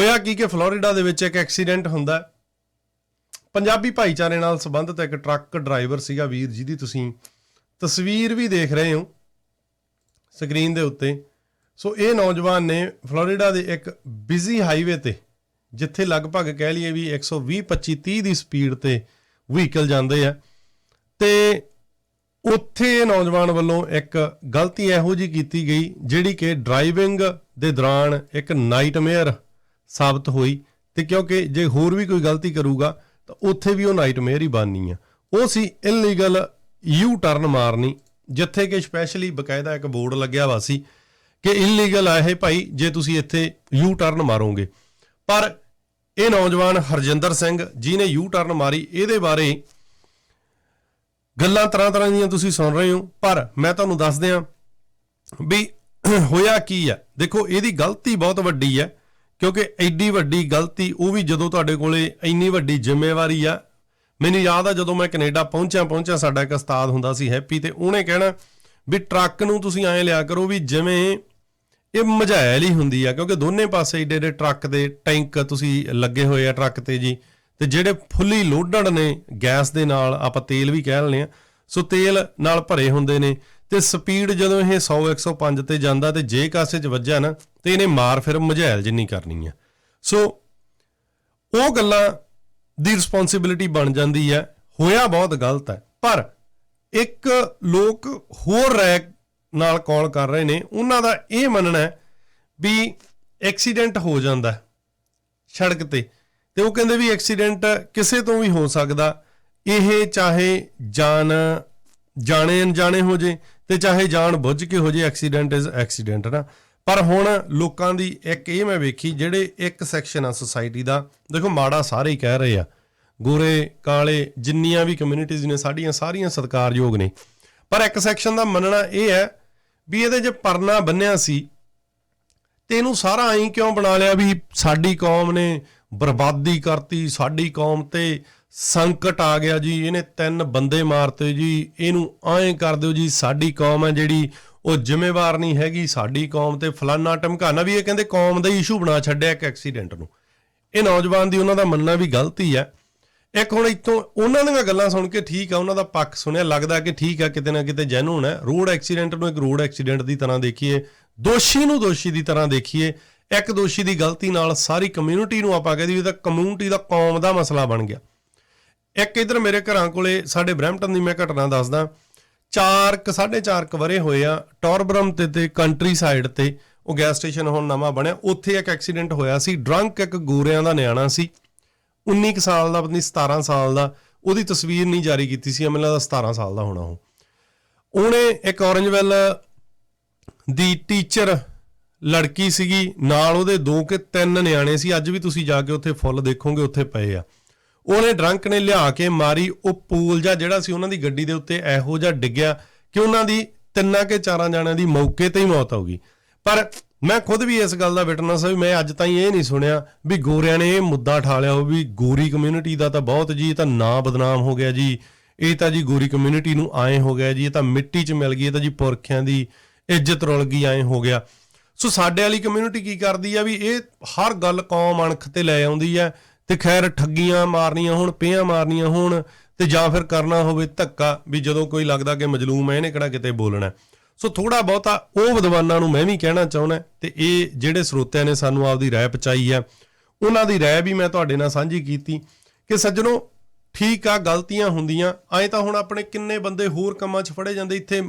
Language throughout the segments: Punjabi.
ਹੋਇਆ ਕੀ ਕਿ ਫਲੋਰੀਡਾ ਦੇ ਵਿੱਚ ਇੱਕ ਐਕਸੀਡੈਂਟ ਹੁੰਦਾ ਪੰਜਾਬੀ ਭਾਈਚਾਰੇ ਨਾਲ ਸੰਬੰਧਿਤ ਇੱਕ ਟਰੱਕ ਡਰਾਈਵਰ ਸੀਗਾ ਵੀਰ, ਜਿਹਦੀ ਤੁਸੀਂ ਤਸਵੀਰ ਵੀ ਦੇਖ ਰਹੇ ਹੋ ਸਕਰੀਨ ਦੇ ਉੱਤੇ। ਸੋ ਇਹ ਨੌਜਵਾਨ ਨੇ ਫਲੋਰੀਡਾ ਦੇ ਇੱਕ ਬਿਜ਼ੀ ਹਾਈਵੇ ਤੇ, ਜਿੱਥੇ ਲਗਭਗ ਕਹਿ ਲਈਏ ਵੀ 120 25 30 ਦੀ ਸਪੀਡ ਤੇ ਵਹੀਕਲ ਜਾਂਦੇ ਆ। ਤੇ ਉੱਥੇ ਇਹ ਨੌਜਵਾਨ ਵੱਲੋਂ ਇੱਕ ਗਲਤੀ ਇਹੋ ਜੀ ਕੀਤੀ ਗਈ, ਜਿਹੜੀ ਕਿ ਡਰਾਈਵਿੰਗ ਦੇ ਦੌਰਾਨ ਇੱਕ ਨਾਈਟਮੇਅਰ ਸਾਬਤ ਹੋਈ ਤੇ ਕਿਉਂਕਿ ਜੇ ਹੋਰ ਵੀ ਕੋਈ ਗਲਤੀ ਕਰੂਗਾ, ਤਾਂ ਉੱਥੇ ਵੀ ਉਹ ਨਾਈਟਮੇਅਰ ਹੀ ਬਣਨੀ ਆ। ਉਹ ਸੀ ਇਲੀਗਲ ਯੂ ਟਰਨ ਮਾਰਨੀ, ਜਿੱਥੇ ਕਿ ਸਪੈਸ਼ਲੀ ਬਕਾਇਦਾ ਇੱਕ ਬੋਰਡ ਲੱਗਿਆ ਵਾ ਸੀ ਕਿ ਇਲੀਗਲ ਆ ਇਹ ਭਾਈ, ਜੇ ਤੁਸੀਂ ਇੱਥੇ ਯੂ ਟਰਨ ਮਾਰੋਗੇ। ਪਰ ਇਹ ਨੌਜਵਾਨ ਹਰਜਿੰਦਰ ਸਿੰਘ, ਜਿਹਨੇ ਯੂ ਟਰਨ ਮਾਰੀ, ਇਹਦੇ ਬਾਰੇ ਗੱਲਾਂ ਤਰ੍ਹਾਂ ਤਰ੍ਹਾਂ ਦੀਆਂ ਤੁਸੀਂ ਸੁਣ ਰਹੇ ਹੋ। ਪਰ ਮੈਂ ਤੁਹਾਨੂੰ ਦੱਸ ਦਿਆਂ ਵੀ ਹੋਇਆ ਕੀ ਆ। ਦੇਖੋ, ਇਹਦੀ ਗਲਤੀ ਬਹੁਤ ਵੱਡੀ ਹੈ ਕਿਉਂਕਿ ਐਡੀ ਵੱਡੀ ਗਲਤੀ ਉਹ ਵੀ ਜਦੋਂ ਤੁਹਾਡੇ ਕੋਲੇ ਇੰਨੀ ਵੱਡੀ ਜ਼ਿੰਮੇਵਾਰੀ ਆ, ਮੈਨੂੰ ਯਾਦ ਆ ਜਦੋਂ ਮੈਂ ਕੈਨੇਡਾ ਪਹੁੰਚਿਆ ਪਹੁੰਚਿਆ ਸਾਡਾ ਇੱਕ ਉਸਤਾਦ ਹੁੰਦਾ ਸੀ ਹੈਪੀ ਤੇ ਉਹਨੇ ਕਹਿਣਾ ਵੀ ਟਰੱਕ ਨੂੰ ਤੁਸੀਂ ਐਂ ਲਿਆ ਕਰੋ ਵੀ ਜਿਵੇਂ ਇਹ ਮਝਾਇਲ ਹੀ ਹੁੰਦੀ ਆ, ਕਿਉਂਕਿ ਦੋਨੇ ਪਾਸੇ ਏਡੇ ਏਡੇ ਟਰੱਕ ਦੇ ਟੈਂਕ ਤੁਸੀਂ ਲੱਗੇ ਹੋਏ ਆ ਟਰੱਕ ਤੇ ਜੀ, ਤੇ ਜਿਹੜੇ ਫੁੱਲੀ ਲੋਡਡ ਨੇ ਗੈਸ ਦੇ ਨਾਲ, ਆਪਾਂ ਤੇਲ ਵੀ ਕਹਿ ਲੈਂਦੇ ਆ, ਸੋ ਤੇਲ ਨਾਲ ਭਰੇ ਹੁੰਦੇ ਨੇ, ਤੇ ਸਪੀਡ ਜਦੋਂ ਇਹ 100 105 ਤੇ ਜਾਂਦਾ ਤੇ ਜੇ ਕਾਸੇ 'ਚ ਵੱਜਿਆ ਨਾ ਤੇ ਇਹਨੇ ਮਾਰ ਫਿਰ ਮਝੈਲ ਜਿੰਨੀ ਕਰਨੀ ਆ। ਸੋ ਉਹ ਗੱਲਾਂ ਦੀ ਰਿਸਪੌਂਸਿਬਿਲਿਟੀ ਬਣ ਜਾਂਦੀ ਹੈ ਹੋਇਆ ਬਹੁਤ ਗਲਤ ਹੈ ਪਰ ਇੱਕ ਲੋਕ ਹੋਰ ਰੈਕ ਨਾਲ ਕਾਲ ਕਰ ਰਹੇ ਨੇ, ਉਹਨਾਂ ਦਾ ਇਹ ਮੰਨਣਾ ਹੈ ਵੀ ਐਕਸੀਡੈਂਟ ਹੋ ਜਾਂਦਾ ਸੜਕ ਤੇ। ਤੇ ਉਹ ਕਹਿੰਦੇ ਵੀ ਐਕਸੀਡੈਂਟ ਕਿਸੇ ਤੋਂ ਵੀ ਹੋ ਸਕਦਾ। ਇਹ ਚਾਹੇ ਜਾਣ ਜਾਣੇ ਅਣਜਾਣੇ ਹੋ ਜੇ ਤੇ ਚਾਹੇ ਜਾਣ ਬੁੱਝ ਕੇ ਹੋ ਜੇ ਐਕਸੀਡੈਂਟ ਇਜ਼ ਐਕਸੀਡੈਂਟ ਨਾ। ਪਰ ਹੁਣ ਲੋਕਾਂ ਦੀ ਇੱਕ ਇਹ ਮੈਂ ਵੇਖੀ, ਜਿਹੜੇ ਇੱਕ ਸੈਕਸ਼ਨ ਆ ਸੋਸਾਇਟੀ ਦਾ, ਦੇਖੋ ਮਾੜਾ ਸਾਰੇ ਹੀ ਕਹਿ ਰਹੇ ਆ, ਗੋਰੇ, ਕਾਲੇ, ਜਿੰਨੀਆਂ ਵੀ ਕਮਿਊਨਿਟੀਆਂ ਨੇ, ਸਾਡੀਆਂ ਸਾਰੀਆਂ ਸਤਿਕਾਰਯੋਗ ਨੇ। ਪਰ ਇੱਕ ਸੈਕਸ਼ਨ ਦਾ ਮੰਨਣਾ ਇਹ ਹੈ ਵੀ ਇਹਦੇ 'ਚ ਪਰਨਾ ਬੰਨਿਆ ਸੀ, ਤੇ ਇਹਨੂੰ ਸਾਰਾ ਐਂ ਕਿਉਂ ਬਣਾ ਲਿਆ ਵੀ ਸਾਡੀ ਕੌਮ ਨੇ ਬਰਬਾਦੀ ਕਰਤੀ, ਸਾਡੀ ਕੌਮ ਤੇ ਸੰਕਟ ਆ ਗਿਆ ਜੀ, ਇਹਨੇ ਤਿੰਨ ਬੰਦੇ ਮਾਰਤੇ ਜੀ, ਇਹਨੂੰ ਐਂ ਕਰ ਦਿਓ ਜੀ, ਸਾਡੀ ਕੌਮ ਹੈ ਜਿਹੜੀ ਉਹ ਜ਼ਿੰਮੇਵਾਰ ਨਹੀਂ ਹੈਗੀ ਸਾਡੀ ਕੌਮ ਤੇ ਫਲਾਨਾ ਟਮਕਾਨਾ ਵੀ ਇਹ ਕਹਿੰਦੇ ਕੌਮ ਦਾ ਇਸ਼ੂ ਬਣਾ ਛੱਡਿਆ ਇੱਕ ਐਕਸੀਡੈਂਟ ਨੂੰ। ਇਹ ਨੌਜਵਾਨ ਦੀ ਉਹਨਾਂ ਦਾ ਮੰਨਣਾ ਵੀ ਗਲਤੀ ਹੈ। ਇੱਕ ਹੁਣ ਇੱਥੋਂ ਉਹਨਾਂ ਦੀਆਂ ਗੱਲਾਂ ਸੁਣ ਕੇ ਠੀਕ ਆ, ਉਹਨਾਂ ਦਾ ਪੱਖ ਸੁਣਿਆ, ਲੱਗਦਾ ਕਿ ਠੀਕ ਆ, ਕਿਤੇ ਨਾ ਕਿਤੇ ਜੈਨੂਨ ਹੈ। ਰੋਡ ਐਕਸੀਡੈਂਟ ਨੂੰ ਇੱਕ ਰੋਡ ਐਕਸੀਡੈਂਟ ਦੀ ਤਰ੍ਹਾਂ ਦੇਖੀਏ, ਦੋਸ਼ੀ ਨੂੰ ਦੋਸ਼ੀ ਦੀ ਤਰ੍ਹਾਂ ਦੇਖੀਏ, ਇੱਕ ਦੋਸ਼ੀ ਦੀ ਗਲਤੀ ਨਾਲ ਸਾਰੀ ਕਮਿਊਨਿਟੀ ਨੂੰ ਆਪਾਂ ਕਹਦੇ ਵੀ ਤਾਂ ਕਮਿਊਨਿਟੀ ਦਾ, ਕੌਮ ਦਾ ਮਸਲਾ ਬਣ ਗਿਆ। ਇੱਕ ਇਧਰ ਮੇਰੇ ਘਰਾਂ ਕੋਲੇ ਸਾਡੇ ਬ੍ਰੈਂਪਟਨ ਦੀ ਮੈਂ ਘਟਨਾ ਦੱਸਦਾ। ਚਾਰ ਕ ਸਾਢੇ ਚਾਰ ਕ ਵਰੇ ਹੋਏ ਆ, ਟੌਰਬਰਮ ਤੇ ਤੇ ਕੰਟਰੀ ਸਾਈਡ ਤੇ ਉਹ ਗੈਸ ਸਟੇਸ਼ਨ ਹੁਣ ਨਵਾਂ ਬਣਿਆ। ਉੱਥੇ ਇੱਕ ਐਕਸੀਡੈਂਟ ਹੋਇਆ ਸੀ ਡਰੰਕ ਇੱਕ ਗੋਰਿਆਂ ਦਾ ਨਿਆਣਾ ਸੀ। 19 ਕੁ ਸਾਲ ਦਾ ਪਤਨੀ 17 ਸਾਲ ਦਾ, ਉਹਦੀ ਤਸਵੀਰ ਨਹੀਂ ਜਾਰੀ ਕੀਤੀ ਸੀ ਮੈਨੂੰ ਲੱਗਦਾ 17 ਸਾਲ ਦਾ ਹੋਣਾ ਉਹ। ਉਹਨੇ ਇੱਕ ਔਰੰਜਵੈਲ ਦੀ ਟੀਚਰ ਲੜਕੀ ਸੀਗੀ, ਨਾਲ ਉਹਦੇ ਦੋ ਕਿ ਤਿੰਨ ਨਿਆਣੇ ਸੀ। ਅੱਜ ਵੀ ਤੁਸੀਂ ਜਾ ਕੇ ਉੱਥੇ ਫੁੱਲ ਦੇਖੋਗੇ, ਉੱਥੇ ਪਏ ਆ। ਉਹਨੇ ਡਰੰਕ ਨੇ ਲਿਆ ਕੇ ਮਾਰੀ, ਉਹ ਪੂਲ ਜਾਂ ਜਿਹੜਾ ਸੀ ਉਹਨਾਂ ਦੀ ਗੱਡੀ ਦੇ ਉੱਤੇ ਇਹੋ ਜਿਹਾ ਡਿੱਗਿਆ ਕਿ ਉਹਨਾਂ ਦੀ ਤਿੰਨਾਂ ਕੇ ਚਾਰਾਂ ਜਣਿਆਂ ਦੀ ਮੌਕੇ ਤੇ ਹੀ ਮੌਤ ਹੋ ਗਈ। ਪਰ ਮੈਂ ਖੁਦ ਵੀ ਇਸ ਗੱਲ ਦਾ ਵਿਟਨੈਸ ਹਾਂ ਮੈਂ ਅੱਜ ਤਾਈਂ ਇਹ ਨਹੀਂ ਸੁਣਿਆ ਵੀ ਗੋਰਿਆਂ ਨੇ ਇਹ ਮੁੱਦਾ ਠਾਲਿਆ ਹੋ ਵੀ ਗੋਰੀ ਕਮਿਊਨਿਟੀ ਦਾ ਤਾਂ ਬਹੁਤ ਜੀ, ਇਹ ਤਾਂ ਨਾਂ ਬਦਨਾਮ ਹੋ ਗਿਆ ਜੀ। ਇਹ ਤਾਂ ਜੀ ਗੋਰੀ ਕਮਿਊਨਿਟੀ ਨੂੰ ਆਏ ਹੋ ਗਿਆ ਜੀ, ਇਹ ਤਾਂ ਮਿੱਟੀ 'ਚ ਮਿਲ ਗਈ, ਇਹ ਤਾਂ ਜੀ ਪੁਰਖਿਆਂ ਦੀ ਇੱਜ਼ਤ ਰੁਲ ਗਈ, ਆਏ ਹੋ ਗਿਆ। ਸੋ ਸਾਡੇ ਵਾਲੀ ਕਮਿਊਨਿਟੀ ਕੀ ਕਰਦੀ ਆ ਵੀ ਇਹ ਹਰ ਗੱਲ ਕੌਮ ਅਣਖ ਤੇ ਲੈ ਆਉਂਦੀ ਆ ਤੇ ਖੈਰ ਠੱਗੀਆਂ ਮਾਰਨੀਆਂ ਹੋਣ, ਪਿਆਂ ਮਾਰਨੀਆਂ ਹੋਣ ਤੇ ਜਾਂ ਫਿਰ ਕਰਨਾ ਹੋਵੇ ਧੱਕਾ ਵੀ ਜਦੋਂ ਕੋਈ ਲੱਗਦਾ ਕਿ ਮਜਲੂਮ ਹੈ, ਇਹਨੇ ਕਿਹੜਾ ਕਿਤੇ ਬੋਲਣਾ ਸੋ ਥੋੜਾ ਬਹੁਤਾ ਉਹ ਵਿਦਵਾਨਾਂ ਨੂੰ ਮੈਂ ਵੀ ਕਹਿਣਾ ਚਾਹੁੰਦਾ ਤੇ ਇਹ ਜਿਹੜੇ ਸਰੋਤਿਆਂ ਨੇ ਸਾਨੂੰ ਆਪਦੀ ਰਾਏ ਪਚਾਈ ਹੈ, ਉਹਨਾਂ ਦੀ ਰਾਏ ਵੀ ਮੈਂ ਤੁਹਾਡੇ ਨਾਲ ਸਾਂਝੀ ਕੀਤੀ ਕਿ ਸੱਜਣੋ, ਠੀਕ ਆ, ਗਲਤੀਆਂ ਹੁੰਦੀਆਂ, ਐ ਤਾਂ ਹੁਣ ਆਪਣੇ ਕਿੰਨੇ ਬੰਦੇ ਹੋਰ ਕੰਮਾਂ 'ਚ ਫੜੇ ਜਾਂਦੇ, ਇੱਥੇ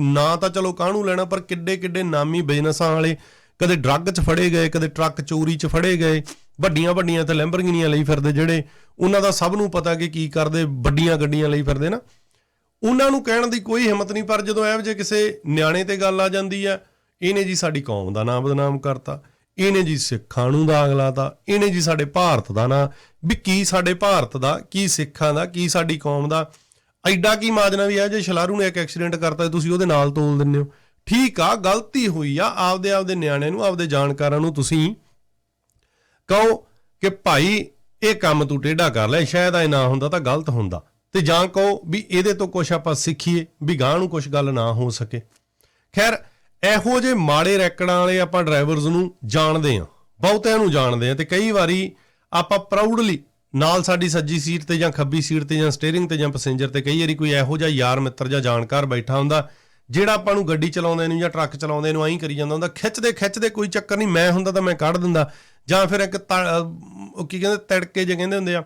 ਨਾ ਤਾਂ ਚਲੋ ਕਾਹਨੂੰ ਲੈਣਾ, ਪਰ ਕਿੱਡੇ ਕਿੱਡੇ ਨਾਮੀ ਬਿਜ਼ਨਸਾਂ ਵਾਲੇ ਕਦੇ ਡਰੱਗ 'ਚ ਫੜੇ ਗਏ, ਕਦੇ ਟਰੱਕ ਚੋਰੀ 'ਚ ਫੜੇ ਗਏ ਵੱਡੀਆਂ ਵੱਡੀਆਂ ਤੇ ਲੈਂਬਰਗਿਨੀਆਂ ਲਈ ਫਿਰਦੇ ਜਿਹੜੇ ਉਹਨਾਂ ਦਾ ਸਭ ਨੂੰ ਪਤਾ ਕਿ ਕੀ ਕਰਦੇ, ਵੱਡੀਆਂ ਗੱਡੀਆਂ ਲਈ ਫਿਰਦੇ ਨਾ। ਉਹਨਾਂ ਨੂੰ ਕਹਿਣ ਦੀ ਕੋਈ ਹਿੰਮਤ ਨਹੀਂ, ਪਰ ਜਦੋਂ ਇਹੋ ਜਿਹੇ ਕਿਸੇ ਨਿਆਣੇ ਤੇ ਗੱਲ ਆ ਜਾਂਦੀ ਆ, ਇਹਨੇ ਜੀ ਸਾਡੀ ਕੌਮ ਦਾ ਨਾਮ ਬਦਨਾਮ ਕਰਤਾ, ਇਹਨੇ ਜੀ ਸਿੱਖਾਂ ਨੂੰ ਦਾਗ ਲਾਤਾ, ਇਹਨੇ ਜੀ ਸਾਡੇ ਭਾਰਤ ਦਾ ਨਾਂ, ਵੀ ਕੀ ਸਾਡੇ ਭਾਰਤ ਦਾ, ਕੀ ਸਿੱਖਾਂ ਦਾ, ਕੀ ਸਾਡੀ ਕੌਮ ਦਾ। ਐਡਾ ਕੀ ਮਾਜਨਾ ਵੀ ਆ, ਜੇ ਸ਼ਲਾਰੂ ਨੇ ਇੱਕ ਐਕਸੀਡੈਂਟ ਕਰਤਾ ਤੁਸੀਂ ਉਹਦੇ ਨਾਲ ਤੋਲ ਦਿੰਦੇ ਹੋ। ਠੀਕ ਆ, ਗਲਤੀ ਹੋਈ ਆ, ਆਪਦੇ ਆਪਦੇ ਨਿਆਣਿਆਂ ਨੂੰ, ਆਪਦੇ ਜਾਣਕਾਰਾਂ ਨੂੰ ਤੁਸੀਂ ਕਹੋ ਕਿ ਭਾਈ, ਇਹ ਕੰਮ ਤੂੰ ਟੇਢਾ ਕਰ ਲੈ, ਸ਼ਾਇਦ ਇਹ ਨਾ ਹੁੰਦਾ ਤਾਂ ਗਲਤ ਹੁੰਦਾ। ਤੇ ਜਾਂ ਕਹੋ ਵੀ ਇਹਦੇ ਤੋਂ ਕੁਝ ਆਪਾਂ ਸਿੱਖੀਏ, ਵੀ ਗਾਂ ਨੂੰ ਕੁਝ ਗੱਲ ਨਾ ਹੋ ਸਕੇ। ਖੈਰ, ਇਹੋ ਜੇ ਮਾੜੇ ਰੈਕੜਾਂ ਵਾਲੇ ਆਪਾਂ ਡਰਾਈਵਰਸ ਨੂੰ ਜਾਣਦੇ ਆ ਬਹੁਤਿਆਂ ਨੂੰ ਜਾਣਦੇ ਆ ਤੇ ਕਈ ਵਾਰੀ ਆਪਾਂ ਪ੍ਰਾਊਡਲੀ ਨਾਲ ਸਾਡੀ ਸੱਜੀ ਸੀਟ ਤੇ ਜਾਂ ਖੱਬੀ ਸੀਟ ਤੇ ਜਾਂ ਸਟੀਅਰਿੰਗ ਤੇ ਜਾਂ ਪੈਸੇਂਜਰ ਤੇ ਕਈ ਵਾਰੀ ਕੋਈ ਇਹੋ ਜਿਹਾ ਯਾਰ ਮਿੱਤਰ ਜਾਂ ਜਾਣਕਾਰ ਬੈਠਾ ਹੁੰਦਾ ਜਿਹੜਾ ਆਪਾਂ ਨੂੰ ਗੱਡੀ ਚਲਾਉਂਦੇ ਨੂੰ ਜਾਂ ਟਰੱਕ ਚਲਾਉਂਦੇ ਨੂੰ ਐਂ ਕਰੀ ਜਾਂਦਾ ਹੁੰਦਾ, ਖਿੱਚਦੇ ਖਿੱਚਦੇ ਕੋਈ ਚੱਕਰ ਨਹੀਂ, ਮੈਂ ਹੁੰਦਾ ਤਾਂ ਮੈਂ ਕੱਢ ਦਿੰਦਾ। ਜਾਂ ਫਿਰ ਇੱਕ ਤ- ਉਹ ਕੀ ਕਹਿੰਦੇ, ਤੜਕੇ ਜੇ ਕਹਿੰਦੇ ਹੁੰਦੇ ਆ,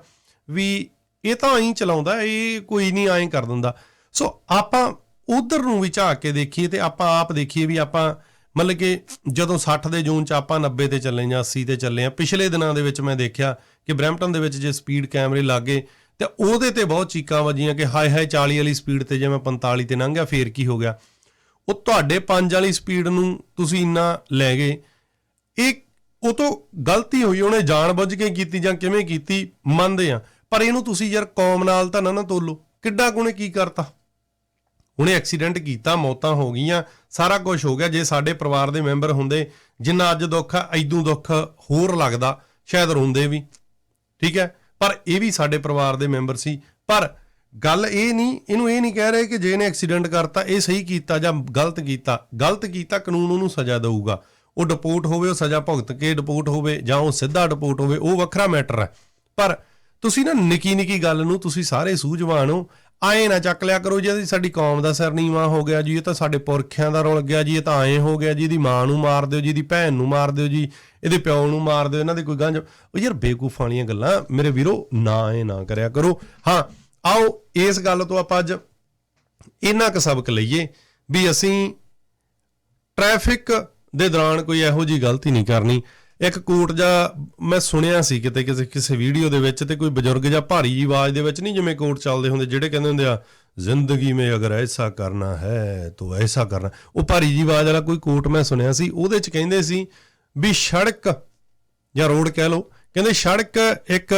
ਵੀ ਇਹ ਤਾਂ ਐਂ ਚਲਾਉਂਦਾ, ਇਹ ਕੋਈ ਨਹੀਂ ਐਂ ਕਰ ਦਿੰਦਾ। ਸੋ ਆਪਾਂ ਉਧਰ ਨੂੰ ਵੀ ਝਾਕ ਕੇ ਦੇਖੀਏ ਤੇ ਆਪਾਂ ਆਪ ਦੇਖੀਏ ਵੀ ਆਪਾਂ ਮਤਲਬ ਕਿ ਜਦੋਂ 60 ਦੇ ਜੂਨ ਚ ਆਪਾਂ 90 ਤੇ ਚੱਲੇ ਜਾਂ 80 ਤੇ ਚੱਲੇ ਆ, ਪਿਛਲੇ ਦਿਨਾਂ ਦੇ ਵਿੱਚ ਮੈਂ ਦੇਖਿਆ ਕਿ ਬ੍ਰੈਂਪਟਨ ਦੇ ਵਿੱਚ ਜੇ ਸਪੀਡ ਕੈਮਰੇ ਲੱਗੇ, ਤੇ ਉਹਦੇ ਤੇ ਬਹੁਤ ਚੀਕਾਂ ਵੱਜੀਆਂ ਕਿ ਹਾਏ ਹਾਏ 40 ਵਾਲੀ ਸਪੀਡ ਤੇ ਜੇ ਮੈਂ 45 ਤੇ ਲੰਘ ਗਿਆ, ਫੇਰ ਕੀ ਹੋ ਗਿਆ? ਉਹ ਤੁਹਾਡੇ ਪੰਜ ਵਾਲੀ ਸਪੀਡ ਨੂੰ ਤੁਸੀਂ ਇੰਨਾ ਲੈ ਗਏ। ਇਹ ਉਹ ਤੋਂ ਗਲਤੀ ਹੋਈ, ਉਹਨੇ ਜਾਣਬੁੱਝ ਕੇ ਕੀਤੀ ਜਾਂ ਕਿਵੇਂ ਕੀਤੀ, ਮੰਨਦੇ ਆ। ਪਰ ਇਹਨੂੰ ਤੁਸੀਂ ਯਾਰ ਕੌਮ ਨਾਲ ਤਾਂ ਨਾ ਨਾ ਤੋਲੋ। ਕਿੱਡਾ ਕੁਨੇ ਕੀ ਕਰਤਾ? ਉਹਨੇ ਐਕਸੀਡੈਂਟ ਕੀਤਾ, ਮੌਤਾਂ ਹੋ ਗਈਆਂ, ਸਾਰਾ ਕੁਝ ਹੋ ਗਿਆ। ਜੇ ਸਾਡੇ ਪਰਿਵਾਰ ਦੇ ਮੈਂਬਰ ਹੁੰਦੇ, ਜਿੰਨਾ ਅੱਜ ਦੁੱਖ ਆ, ਐਦੂ ਦੁੱਖ ਹੋਰ ਲੱਗਦਾ। ਸ਼ਾਇਦ ਰੋਂਦੇ ਵੀ। ਠੀਕ ਹੈ? ਪਰ ਇਹ ਵੀ ਸਾਡੇ ਪਰਿਵਾਰ ਦੇ ਮੈਂਬਰ ਸੀ। ਪਰ ਗੱਲ ਇਹ ਨਹੀਂ, ਇਹਨੂੰ ਇਹ ਨਹੀਂ ਕਹਿ ਰਹੇ ਕਿ ਜੇ ਇਹਨੇ ਐਕਸੀਡੈਂਟ ਕਰਤਾ, ਇਹ ਸਹੀ ਕੀਤਾ ਜਾਂ ਗਲਤ ਕੀਤਾ। ਗਲਤ ਕੀਤਾ ਕਾਨੂੰਨ ਉਹਨੂੰ ਸਜ਼ਾ ਦੇਊਗਾ। ਉਹ ਡਿਪੋਰਟ ਹੋਵੇ, ਉਹ ਸਜ਼ਾ ਭੁਗਤ ਕੇ ਡਿਪੋਰਟ ਹੋਵੇ ਜਾਂ ਉਹ ਸਿੱਧਾ ਡਿਪੋਰਟ ਹੋਵੇ, ਉਹ ਵੱਖਰਾ ਮੈਟਰ ਹੈ। ਪਰ ਤੁਸੀਂ ਨਾ ਨਿੱਕੀ ਨਿੱਕੀ ਗੱਲ ਨੂੰ ਤੁਸੀਂ ਸਾਰੇ ਸੂਝਵਾਨ ਹੋ। ਆਏ ਨਾ ਚੱਕ ਲਿਆ ਕਰੋ ਜੀ ਸਾਡੀ ਕੌਮ ਦਾ ਸਿਰ ਹੋ ਗਿਆ ਜੀ, ਇਹ ਤਾਂ ਸਾਡੇ ਪੁਰਖਿਆਂ ਦਾ ਰੁਲ ਗਿਆ ਜੀ, ਇਹ ਤਾਂ ਐਂ ਹੋ ਗਿਆ ਜੀ, ਇਹਦੀ ਮਾਂ ਨੂੰ ਮਾਰ ਦਿਓ ਜੀ, ਇਹਦੀ ਭੈਣ ਨੂੰ ਮਾਰ ਦਿਓ ਜੀ, ਇਹਦੇ ਪਿਓ ਨੂੰ ਮਾਰ ਦਿਓ, ਇਹਨਾਂ ਦੇ ਕੋਈ ਗੰਜ। ਉਹ ਯਾਰ ਬੇਕੂਫ ਵਾਲੀਆਂ ਗੱਲਾਂ ਮੇਰੇ ਵੀਰੋ, ਨਾ ਇਹ ਨਾ ਕਰਿਆ ਕਰੋ। ਹਾਂ ਆਓ, ਇਸ ਗੱਲ ਤੋਂ ਆਪਾਂ ਅੱਜ ਇੰਨਾ ਕੁ ਸਬਕ ਲਈਏ ਵੀ ਅਸੀਂ ਟ੍ਰੈਫਿਕ ਦੇ ਦੌਰਾਨ ਕੋਈ ਇਹੋ ਜੀ ਗਲਤੀ ਨਹੀਂ ਕਰਨੀ। ਇੱਕ ਕੋਟ ਜਾਂ ਮੈਂ ਸੁਣਿਆ ਸੀ ਕਿਤੇ ਕਿਸੇ ਕਿਸੇ ਵੀਡੀਓ ਦੇ ਵਿੱਚ ਤੇ ਕੋਈ ਬਜ਼ੁਰਗ ਜਾਂ ਭਾਰੀ ਜੀ ਆਵਾਜ਼ ਦੇ ਵਿੱਚ ਨਹੀਂ ਜਿਵੇਂ ਕੋਟ ਚੱਲਦੇ ਹੁੰਦੇ, ਜਿਹੜੇ ਕਹਿੰਦੇ ਹੁੰਦੇ ਆ, ਜ਼ਿੰਦਗੀ ਮੇ ਅਗਰ ਐਸਾ ਕਰਨਾ ਹੈ, ਤੋ ਐਸਾ ਕਰਨਾ ਉਹ ਭਾਰੀ ਜੀ ਆਵਾਜ਼ ਵਾਲਾ ਕੋਈ ਕੋਟ ਮੈਂ ਸੁਣਿਆ ਸੀ, ਉਹਦੇ ਚ ਕਹਿੰਦੇ ਸੀ ਵੀ ਸੜਕ ਜਾਂ ਰੋਡ ਕਹਿ ਲਓ, ਕਹਿੰਦੇ ਸੜਕ ਇੱਕ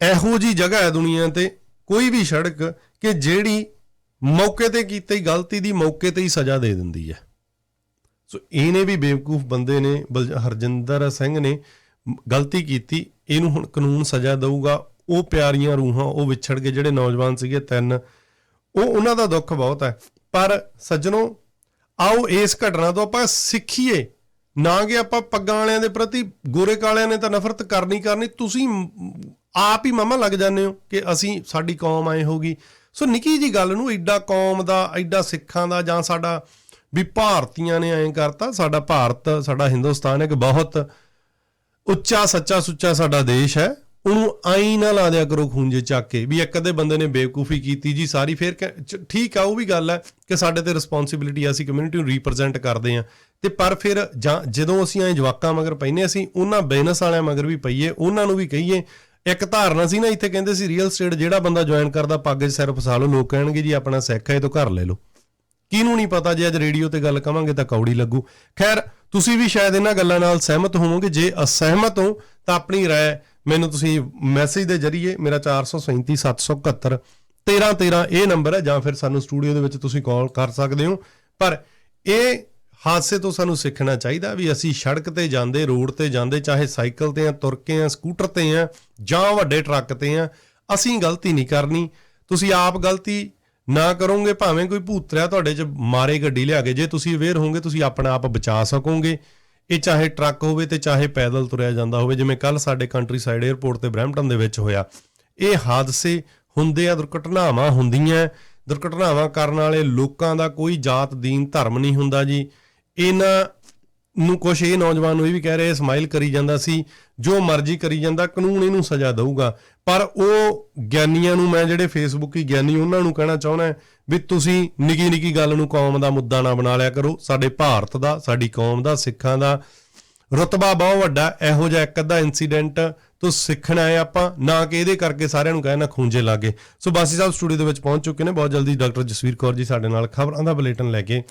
ਇਹੋ ਜੀ ਜਗ੍ਹਾ ਹੈ ਦੁਨੀਆ ਤੇ ਕੋਈ ਵੀ ਸੜਕ ਕਿ ਜਿਹੜੀ ਮੌਕੇ ਤੇ ਕੀਤੀ ਗਲਤੀ ਦੀ ਮੌਕੇ ਤੇ ਹੀ ਸਜ਼ਾ ਦੇ ਦਿੰਦੀ ਹੈ। ਸੋ ਇਹਨੇ ਵੀ ਬੇਵਕੂਫ ਬੰਦੇ ਨੇ, ਬਲ- ਹਰਜਿੰਦਰ ਸਿੰਘ ਨੇ ਗਲਤੀ ਕੀਤੀ, ਇਹਨੂੰ ਹੁਣ ਕਾਨੂੰਨ ਸਜ਼ਾ ਦੇਊਗਾ। ਉਹ ਪਿਆਰੀਆਂ ਰੂਹਾਂ, ਉਹ ਵਿਛੜ ਕੇ ਜਿਹੜੇ ਨੌਜਵਾਨ ਸੀਗੇ ਤਿੰਨ, ਉਹ ਉਹਨਾਂ ਦਾ ਦੁੱਖ ਬਹੁਤ ਹੈ। ਪਰ ਸੱਜਣੋ, ਆਓ ਇਸ ਘਟਨਾ ਤੋਂ ਆਪਾਂ ਸਿੱਖੀਏ। ਨਾ ਕਿ ਆਪਾਂ ਪੱਗਾਂ ਵਾਲਿਆਂ ਦੇ ਪ੍ਰਤੀ, ਗੋਰੇ ਕਾਲਿਆਂ ਨੇ ਤਾਂ ਨਫ਼ਰਤ ਕਰਨੀ ਕਰਨੀ, ਤੁਸੀਂ ਆਪ ਹੀ ਮਾਮਾ ਲੱਗ ਜਾਂਦੇ ਹੋ ਕਿ ਅਸੀਂ ਸਾਡੀ ਕੌਮ ਆਏ ਹੋਗੀ ਸੋ ਨਿੱਕੀ ਜੀ ਗੱਲ ਨੂੰ ਐਡਾ ਕੌਮ ਦਾ ਐਡਾ ਸਿੱਖਾਂ ਦਾ ਜਾਂ ਸਾਡਾ ਵੀ ਭਾਰਤੀਆਂ ਨੇ ਐਂ ਕਰਤਾ, ਸਾਡਾ ਭਾਰਤ, ਸਾਡਾ ਹਿੰਦੁਸਤਾਨ ਇੱਕ ਬਹੁਤ ਉੱਚਾ, ਸੱਚਾ ਸੁੱਚਾ ਸਾਡਾ ਦੇਸ਼ ਹੈ। ਉਹਨੂੰ ਆਈ ਨਾ ਲਾ ਦਿਆ ਕਰੋ ਖੂੰਜੇ ਚੱਕ ਕੇ ਵੀ ਇੱਕ ਅੱਧੇ ਬੰਦੇ ਨੇ ਬੇਵਕੂਫੀ ਕੀਤੀ ਜੀ, ਸਾਰੀ ਫੇਰ ਕਹਿ- ਠੀਕ ਆ, ਉਹ ਵੀ ਗੱਲ ਹੈ ਕਿ ਸਾਡੇ ਤੇ ਰਿਸਪੌਂਸਿਬਿਲਿਟੀ ਆ, ਅਸੀਂ ਕਮਿਊਨਿਟੀ ਨੂੰ ਰਿਪਰੈਜ਼ੈਂਟ ਕਰਦੇ ਆ ਤੇ ਪਰ ਫਿਰ ਜਾਂ ਜਦੋਂ ਅਸੀਂ ਐ ਜਵਾਕਾਂ ਮਗਰ ਪੈਨੇ ਅਸੀਂ ਉਹਨਾਂ ਬਿਜ਼ਨਸ ਵਾਲਿਆਂ ਮਗਰ ਵੀ ਪਈਏ, ਉਹਨਾਂ ਨੂੰ ਵੀ ਕਹੀਏ ਇੱਕ ਧਾਰਨਾ ਸੀ ਨਾ ਇੱਥੇ ਕਹਿੰਦੇ ਸੀ ਰੀਅਲ ਸਟੇਟ ਜਿਹੜਾ ਬੰਦਾ ਜੁਆਇਨ ਕਰਦਾ ਪੱਗ 'ਚ ਸਿਰ ਫਸਾ ਲਓ ਲੋਕ ਕਹਿਣਗੇ ਜੀ ਆਪਣਾ ਸਿੱਖ ਹੈ ਇਹ ਤੋਂ ਘਰ ਲੈ ਲਓ ਕਿਹਨੂੰ ਨਹੀਂ ਪਤਾ ਜੇ ਅੱਜ ਰੇਡੀਓ ਤੇ ਗੱਲ ਕਵਾਂਗੇ ਤਾਂ ਕੌੜੀ ਲੱਗੂ ਖੈਰ ਤੁਸੀਂ ਵੀ ਸ਼ਾਇਦ ਇਹਨਾਂ ਗੱਲਾਂ ਨਾਲ ਸਹਿਮਤ ਹੋਵੋਗੇ ਜੇ ਅਸਹਿਮਤ ਹੋ ਤਾਂ ਆਪਣੀ رائے ਮੈਨੂੰ ਤੁਸੀਂ ਮੈਸੇਜ ਦੇ ਜਰੀਏ ਮੇਰਾ 437 771 13 13 ਇਹ ਨੰਬਰ ਹੈ ਜਾਂ ਫਿਰ ਸਾਨੂੰ ਸਟੂਡੀਓ ਦੇ ਵਿੱਚ ਤੁਸੀਂ ਕਾਲ ਕਰ ਸਕਦੇ ਹੋ ਪਰ ਇਹ ਹਾਦਸੇ ਤੋਂ ਸਾਨੂੰ ਸਿੱਖਣਾ ਚਾਹੀਦਾ ਵੀ ਅਸੀਂ ਸੜਕ ਤੇ ਜਾਂਦੇ, ਰੋਡ ਤੇ ਜਾਂਦੇ, ਚਾਹੇ ਸਾਈਕਲ ਤੇ ਆ, ਤੁਰ ਕੇ ਆ, ਸਕੂਟਰ ਤੇ ਆ, ਜਾਂ ਵੱਡੇ ਟਰੱਕ ਤੇ ਆ, ਅਸੀਂ ਗਲਤੀ ਨਹੀਂ ਕਰਨੀ। ਤੁਸੀਂ ਆਪ ਗਲਤੀ ਨਾ ਕਰੋਗੇ, ਭਾਵੇਂ ਕੋਈ ਭੂਤਰਿਆ ਤੁਹਾਡੇ 'ਚ ਮਾਰੇ ਗੱਡੀ ਲਿਆ ਕੇ, ਜੇ ਤੁਸੀਂ ਅਵੇਅਰ ਹੋਵੋਗੇ, ਤੁਸੀਂ ਆਪਣਾ ਆਪ ਬਚਾ ਸਕੋਗੇ। ਇਹ ਚਾਹੇ ਟਰੱਕ ਹੋਵੇ ਤੇ ਚਾਹੇ ਪੈਦਲ ਤੁਰਿਆ ਜਾਂਦਾ ਹੋਵੇ, ਜਿਵੇਂ ਕੱਲ ਸਾਡੇ ਕੰਟਰੀ ਸਾਈਡ 에ਅਰਪੋਰਟ ਤੇ ਬ੍ਰੈਂਪਟਨ ਦੇ ਵਿੱਚ ਹੋਇਆ। ਇਹ ਹਾਦਸੇ ਹੁੰਦੇ ਆ, ਦੁਰਘਟਨਾਵਾਂ ਹੁੰਦੀਆਂ। ਦੁਰਘਟਨਾਵਾਂ ਕਰਨ ਵਾਲੇ ਲੋਕਾਂ ਦਾ ਕੋਈ ਜਾਤ ਦੀਨ ਧਰਮ ਨਹੀਂ ਹੁੰਦਾ ਜੀ। ਇਹਨਾਂ ਨੂੰ ਕੁਛ ਇਹ ਨੌਜਵਾਨ ਨੂੰ ਇਹ ਵੀ ਕਹਿ ਰਹੇ ਸਮਾਈਲ ਕਰੀ ਜਾਂਦਾ ਸੀ, ਜੋ ਮਰਜ਼ੀ ਕਰੀ ਜਾਂਦਾ, ਕਾਨੂੰਨ ਇਹਨੂੰ ਸਜ਼ਾ ਦਊਗਾ। ਪਰ ਉਹ ਗਿਆਨੀਆਂ ਨੂੰ, ਮੈਂ ਜਿਹੜੇ ਫੇਸਬੁੱਕੀ ਗਿਆਨੀ, ਉਹਨਾਂ ਨੂੰ ਕਹਿਣਾ ਚਾਹੁੰਦਾ ਵੀ ਤੁਸੀਂ ਨਿੱਕੀ ਨਿੱਕੀ ਗੱਲ ਨੂੰ ਕੌਮ ਦਾ ਮੁੱਦਾ ਨਾ ਬਣਾ ਲਿਆ ਕਰੋ। ਸਾਡੇ ਭਾਰਤ ਦਾ, ਸਾਡੀ ਕੌਮ ਦਾ, ਸਿੱਖਾਂ ਦਾ ਰਤਬਾ ਬਹੁਤ ਵੱਡਾ। ਇਹੋ ਜਿਹਾ ਇੱਕ ਅੱਧਾ ਇਨਸੀਡੈਂਟ ਤੋਂ ਸਿੱਖਣਾ ਹੈ ਆਪਾਂ, ਨਾ ਕਿ ਇਹਦੇ ਕਰਕੇ ਸਾਰਿਆਂ ਨੂੰ ਕਹਿਣਾ ਖੂੰਜੇ ਲਾਗੇ। ਸੋ ਬਾਸੀ ਸਾਹਿਬ ਸਟੂਡੀਓ ਦੇ ਵਿੱਚ ਪਹੁੰਚ ਚੁੱਕੇ ਨੇ। ਬਹੁਤ ਜਲਦੀ ਡਾਕਟਰ ਜਸਵੀਰ ਕੌਰ ਜੀ ਸਾਡੇ ਨਾਲ ਖਬਰਾਂ ਦਾ ਬੁਲੇਟਿਨ ਲੈ ਕੇ